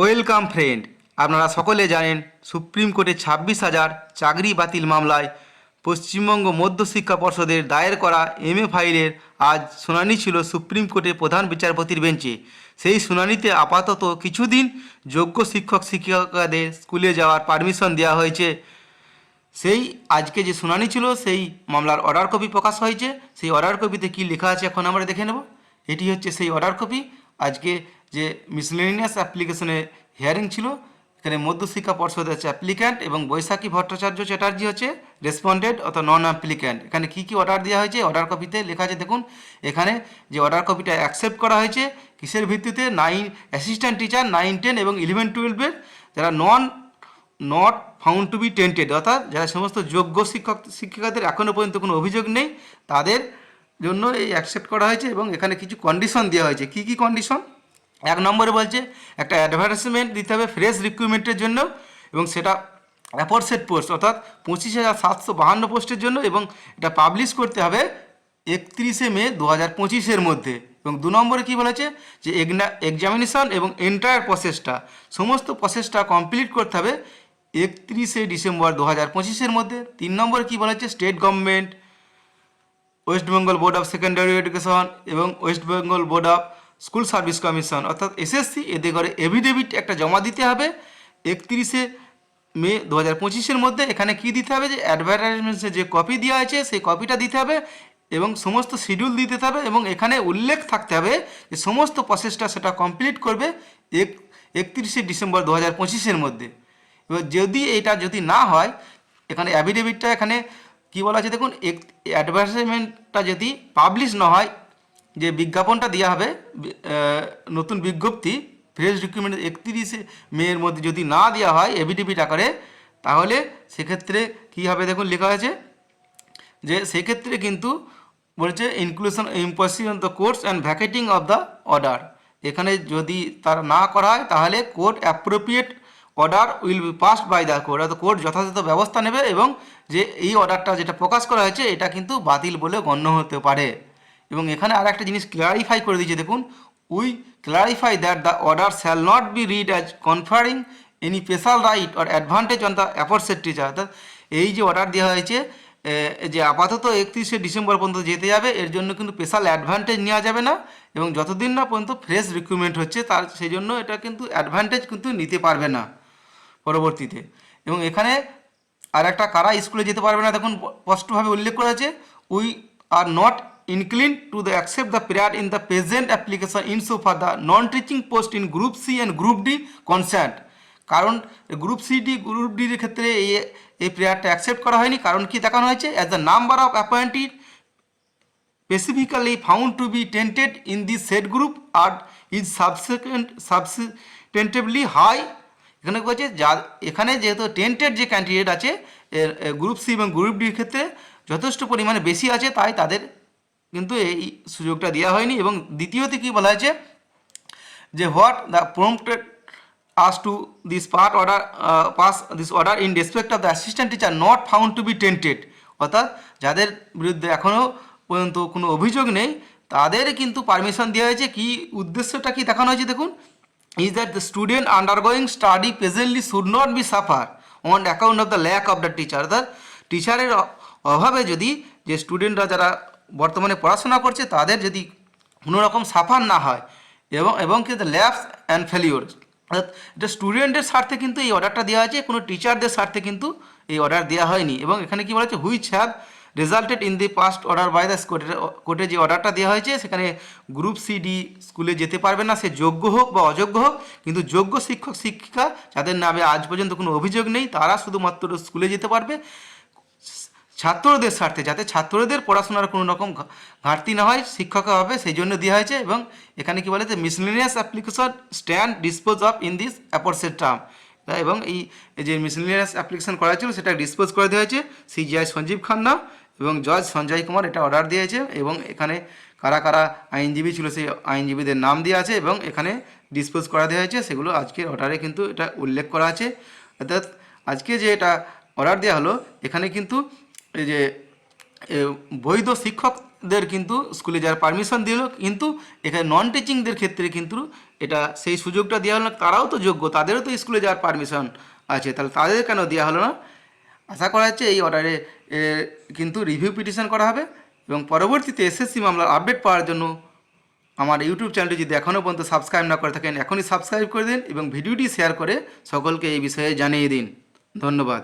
Welcome friend, আপনারা সকলে জানেন সুপ্রিম কোর্টে ছাব্বিশ হাজার চাকরি বাতিল মামলায় পশ্চিমবঙ্গ মধ্য শিক্ষা পর্ষদের দায়ের করা এমএ ফাইলের আজ শুনানি ছিল সুপ্রিম কোর্টে প্রধান বিচারপতির বেঞ্চে। সেই শুনানিতে আপাতত কিছুদিন যোগ্য শিক্ষক শিক্ষিকাদের স্কুলে যাওয়ার পারমিশন দেওয়া হয়েছে। সেই আজকে যে শুনানি ছিল, সেই মামলার অর্ডার কপি প্রকাশ হয়েছে। সেই অর্ডার কপিতে কী লেখা আছে এখন আমরা দেখে নেব। এটি হচ্ছে সেই অর্ডার কপি আজকে যে মিসলেনিয়াস অ্যাপ্লিকেশনে হিয়ারিং ছিল, এখানে মধ্যশিক্ষা পর্ষদ হচ্ছে অ্যাপ্লিক্যান্ট এবং বৈশাখী ভট্টাচার্য চ্যাটার্জি হচ্ছে রেসপন্ডেড অথবা নন অ্যাপ্লিক্যান্ট এখানে কী কী অর্ডার দেওয়া হয়েছে অর্ডার কপিতে লেখা আছে, দেখুন, এখানে যে অর্ডার কপিটা অ্যাকসেপ্ট করা হয়েছে, কিসের ভিত্তিতে? Nine assistant teacher nine ten এবং ইলেভেন টুয়েলভের যারা non not found to be tainted অর্থাৎ যারা সমস্ত যোগ্য শিক্ষক, শিক্ষিকাদের এখনও পর্যন্ত কোনো অভিযোগ নেই, তাদের জন্য এই অ্যাকসেপ্ট করা হয়েছে এবং এখানে কিছু কন্ডিশন দেওয়া হয়েছে। কি কি কন্ডিশন এক নম্বরে বলছে, একটা অ্যাডভার্টাইজমেন্ট দিতে হবে ফ্রেশ রিক্রুটমেন্টের জন্য এবং সেটা অ্যাপরসেট পোস্ট অর্থাৎ পঁচিশ হাজার সাতশো বাহান্ন পোস্টের জন্য এবং এটা পাবলিশ করতে হবে একত্রিশে মে দু হাজার পঁচিশের মধ্যে। এবং দু নম্বরে কী বলেছে? যে এক্সামিনেশন এবং এন্টায়ার প্রসেসটা সমস্ত প্রসেসটা কমপ্লিট করতে হবে একত্রিশে ডিসেম্বর দু হাজার পঁচিশের মধ্যে। তিন নম্বরে কী বলেছে? State government West Bengal board of secondary education এবং West Bengal board of school service commission অর্থাৎ এসএসসি এদের করে এভিডেভিট একটা জমা দিতে হবে। একত্রিশে মে দু হাজার পঁচিশের মধ্যে এখানে কি দিতে হবে? যে অ্যাডভার্টাইজমেন্টসের যে কপি দেওয়া আছে, সেই কপিটা দিতে হবে এবং সমস্ত শিডিউল দিতে হবে এবং এখানে উল্লেখ থাকতে হবে যে সমস্ত প্রসেসটা সেটা কমপ্লিট করবে এক, একত্রিশে ডিসেম্বর দু হাজার পঁচিশের মধ্যে। এবার যদি এটা যদি না হয়, এখানে অ্যাফিডেভিটটা এখানে কি বলা আছে দেখুন অ্যাডভার্টাইজমেন্টটা যদি পাবলিশ না হয়, যে বিজ্ঞাপনটা দেওয়া হবে নতুন বিজ্ঞপ্তি ফ্রেশ রিক্রুটমেন্ট একত্রিশে মেয়ের মধ্যে যদি না দেওয়া হয় এভিডেভিট আকারে তাহলে সেক্ষেত্রে কী হবে? দেখুন, লেখা হয়েছে যে সেক্ষেত্রে কিন্তু বলছে inclusion imposition the course and vacating of the order এখানে যদি তার না করা হয়, তাহলে court appropriate order will be passed by the court অর্থাৎ কোর্ট যথাযথ ব্যবস্থা নেবে এবং যে এই অর্ডারটা যেটা প্রকাশ করা হয়েছে, এটা কিন্তু বাতিল বলে গণ্য হতে পারে। এবং এখানে আর একটা জিনিস ক্লারিফাই করে দিয়েছে, দেখুন we clarify that the order shall not be read as conferring any special right or advantage on the aforesaid teacher অর্থাৎ এই যে অর্ডার দেওয়া হয়েছে যে আপাতত একত্রিশে ডিসেম্বর পর্যন্ত যেতে যাবে, এর জন্য কিন্তু স্পেশাল অ্যাডভান্টেজ নেওয়া যাবে না এবং যতদিন না পর্যন্ত ফ্রেশ রিক্রুটমেন্ট হচ্ছে, তার সেই জন্য এটা কিন্তু অ্যাডভান্টেজ কিন্তু নিতে পারবে না। পরবর্তীতে। এবং এখানে আর একটা কারা স্কুলে যেতে পারবে না, দেখুন, স্পষ্টভাবে উল্লেখ করা আছে we are not inclined to the accept the period in the present application in so far the non teaching post in group C and group D concerned কারণ গ্রুপ সি ডি গ্রুপ ডির ক্ষেত্রে এই এই প্রেয়ারটা accept করা হয়নি, কারণ কি দেখানো হয়েছে? As the number of appointed specifically found to be tainted in the said group আর is subsequent substantively high এখানে বলছে যা, এখানে যেহেতু টেন্টেড যে ক্যান্ডিডেট আছে গ্রুপ সি এবং গ্রুপ ডির ক্ষেত্রে যথেষ্ট পরিমাণে বেশি আছে, তাই তাদের কিন্তু এই সুযোগটা দেওয়া হয়নি। এবং দ্বিতীয়তে কি বলা হয়েছে? যে what the prompted us to this part order pass this order in respect of the assistant teacher not found to be tainted অর্থাৎ যাদের বিরুদ্ধে এখনও পর্যন্ত কোনো অভিযোগ নেই, তাদের কিন্তু পারমিশন দেওয়া হয়েছে। কি উদ্দেশ্যটা কি দেখানো হয়েছে দেখুন। Is that the student undergoing study presently should not be suffer on account of the lack of the teacher অর্থাৎ টিচারের অভাবে যদি যে স্টুডেন্টরা যারা বর্তমানে পড়াশোনা করছে, তাদের যদি কোনো রকম সাফার না হয় এবং এবং কি ল্যাবস অ্যান্ড ফেলিওর অর্থাৎ এটা স্টুডেন্টের স্বার্থে কিন্তু এই অর্ডারটা দেওয়া হয়েছে, কোনো টিচারদের স্বার্থে কিন্তু এই অর্ডার দেওয়া হয়নি। এবং এখানে কি বলা হচ্ছে which have resulted in the past order by the কোর্টের কোর্টে যে অর্ডারটা দেওয়া হয়েছে, সেখানে গ্রুপ সি ডি স্কুলে যেতে পারবে না, সে যোগ্য হোক বা অযোগ্য হোক, কিন্তু যোগ্য শিক্ষক, শিক্ষিকা, যাদের নামে আজ পর্যন্ত কোনো অভিযোগ নেই, তারা শুধুমাত্র স্কুলে যেতে পারবে। ছাত্রদের স্বার্থে, যাতে ছাত্রদের পড়াশোনার কোনো রকম ঘাটতি না হয় শিক্ষক হবে, সেই জন্য দেওয়া হয়েছে এবং এখানে কি বলে যে miscellaneous application stand dispose of in this aforesaid term এবং এই যে মিসলিনিয়াস অ্যাপ্লিকেশন করা ছিল সেটা ডিসপোজ করে দেওয়া হয়েছে। সিজিআই সঞ্জীব খান্না। এবং জজ সঞ্জয় কুমার এটা অর্ডার দিয়েছে এবং এখানে কারা কারা আইনজীবী ছিল সেই আইনজীবীদের নাম দেওয়া আছে এবং এখানে ডিসপোজ করা দেওয়া হয়েছে, সেগুলো আজকের অর্ডারে কিন্তু এটা উল্লেখ করা আছে। অর্থাৎ আজকে যে এটা অর্ডার দেওয়া হলো, এখানে কিন্তু এই যে বৈধ শিক্ষকদের কিন্তু স্কুলে যাওয়ার পারমিশন দিল, কিন্তু এখানে নন টিচিংদের ক্ষেত্রে কিন্তু এটা সেই সুযোগটা দেওয়া হলো না, তারাও তো যোগ্য, তাদেরও তো স্কুলে যাওয়ার পারমিশন আছে, তাহলে তাদের কেন দেওয়া হলো না? আশা করা হচ্ছে এই অর্ডারে কিন্তু রিভিউ পিটিশন করা হবে এবং পরবর্তীতে এসএসসি মামলার আপডেট পাওয়ার জন্য আমার ইউটিউব চ্যানেলটি যদি এখনও পর্যন্ত সাবস্ক্রাইব না করে থাকেন, এখনই সাবস্ক্রাইব করে দিন এবং ভিডিওটি শেয়ার করে সকলকে এই বিষয়ে জানিয়ে দিন। ধন্যবাদ।